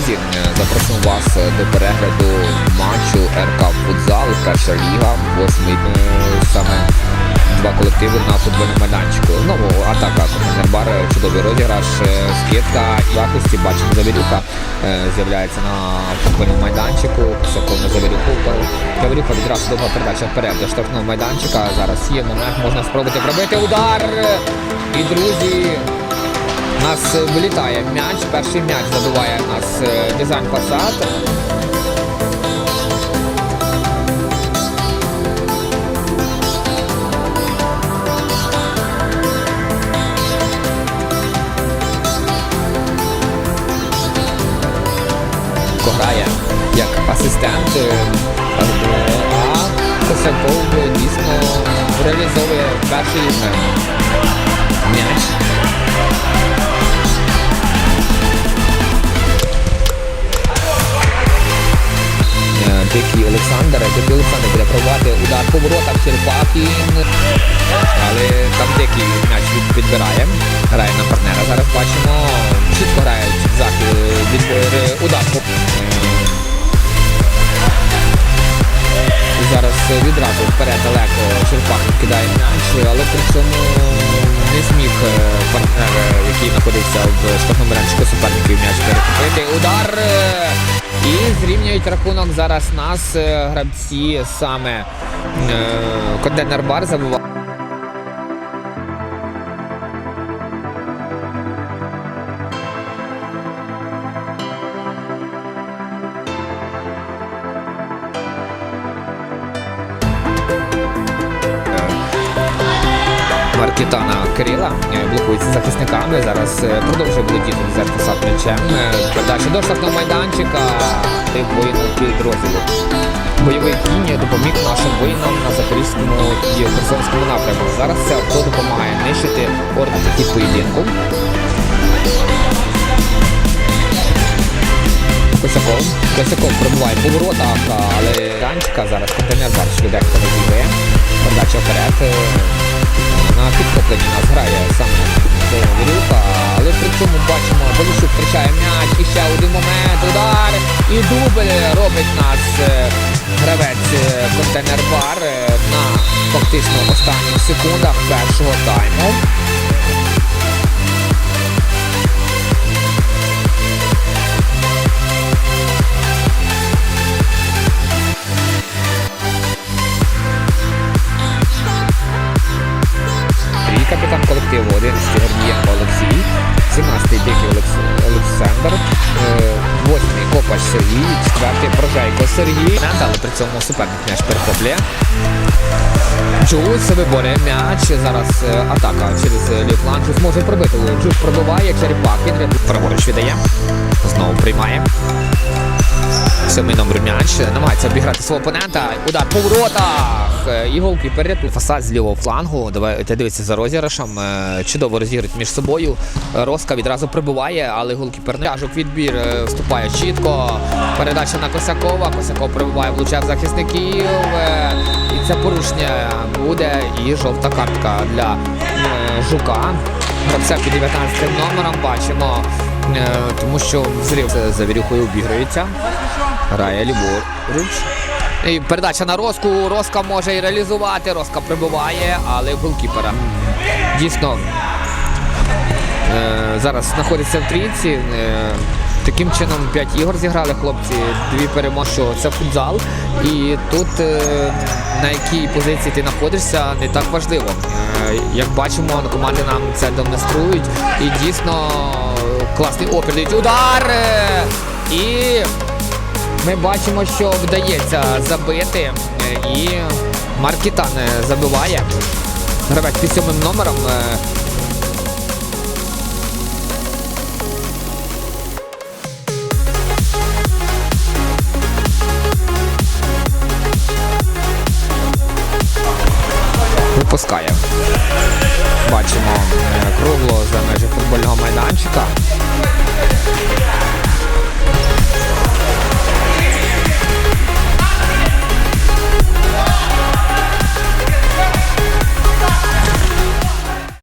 друзі, е, запрошую вас до перегляду матчу РК Футзал, перша ліга, восьмий е, саме два колективи на футбольному майданчику. Знову атака Контенербар, чудовий розіграш, е, скидка в захисті, бачимо Завірюха е, з'являється на футбольному майданчику. Сокол на Завірюху. Завірюха відразу довга передача вперед до штрафного майданчика. Зараз є момент, можна спробувати пробити удар. І друзі, нас е, вилітає м'яч, перший м'яч забиває у нас е, дизайн фасад. Грає як асистент, е, а Косаков дійсно реалізовує перший е, м'яч. Дикий Олександр, Дикий Олександр буде пробувати удар по воротах Черпакін. Але там Дикий м'яч підбирає. Грає на партнера. Зараз бачимо. Чітко грають захід відбір удар. Зараз відразу вперед далеко Черпакін кидає м'яч, але при цьому не зміг е, партнер, е, який знаходився в штрафному майданчику суперників м'яч перехопити. Удар! Е, І зрівнюють рахунок зараз нас грабці, гравці саме е, контейнер Маркітана Кирила е, блокується захисниками. Зараз е, продовжує володіти Фасад м'ячем. Е, Передача до штатного майданчика. І воїну підрозділу. Бойовий кінь допоміг нашим воїнам на Запорізькому і Херсонському напрямку. Зараз це авто допомагає нищити орди і поєдинку. Косяков. Пробуває по воротах, але Ранчика зараз контейнер бар швиденько розіграє. Передача вперед. Е, На підхопленні нас грає саме Вірюха, але при цьому бачимо, Болішук втрачає м'яч, і ще один момент, удар і дубль робить нас е, гравець е, контейнер бар е, на фактично останніх секундах першого тайму. Сергій, 4-й Прожейко Сергій. Але при цьому суперник м'яч перехоплює. Джуз виборює м'яч. Зараз е, атака через е, Зможе пробити. Джус пробиває. Джус пробиває, Черепахін праворуч віддає. Знову приймає. Сьомий номер м'яч. Намагається обіграти свого опонента. Удар по воротах. І голкіпер рятує фасад з лівого флангу. Давайте дивитися за розіграшем. Е, Чудово розіграють між собою. Роска відразу прибиває, але голкіпер не тяжок відбір. е, Вступає чітко. Передача на Косякова. Косяков прибиває, влучає в захисників. Е, І це порушення буде. І жовта картка для Жука. Гравця під 19 номером бачимо. Тому що взрив за вірюхою обіграється. Грає ліворуч. І передача на Роску. Роска може і реалізувати. Роска прибуває, але голкіпера. Дійсно е, зараз знаходиться в трійці. Е, таким чином 5 ігор зіграли хлопці, дві перемоги, що це футзал. І тут е, на якій позиції ти знаходишся, не так важливо. Як бачимо, команди нам це демонструють. І дійсно класний опір удар. І ми бачимо, що вдається забити. І Маркітан е, забиває. Гравець під сьомим номером. е, Випускає бачимо е, кругло за межі футбольного майданчика.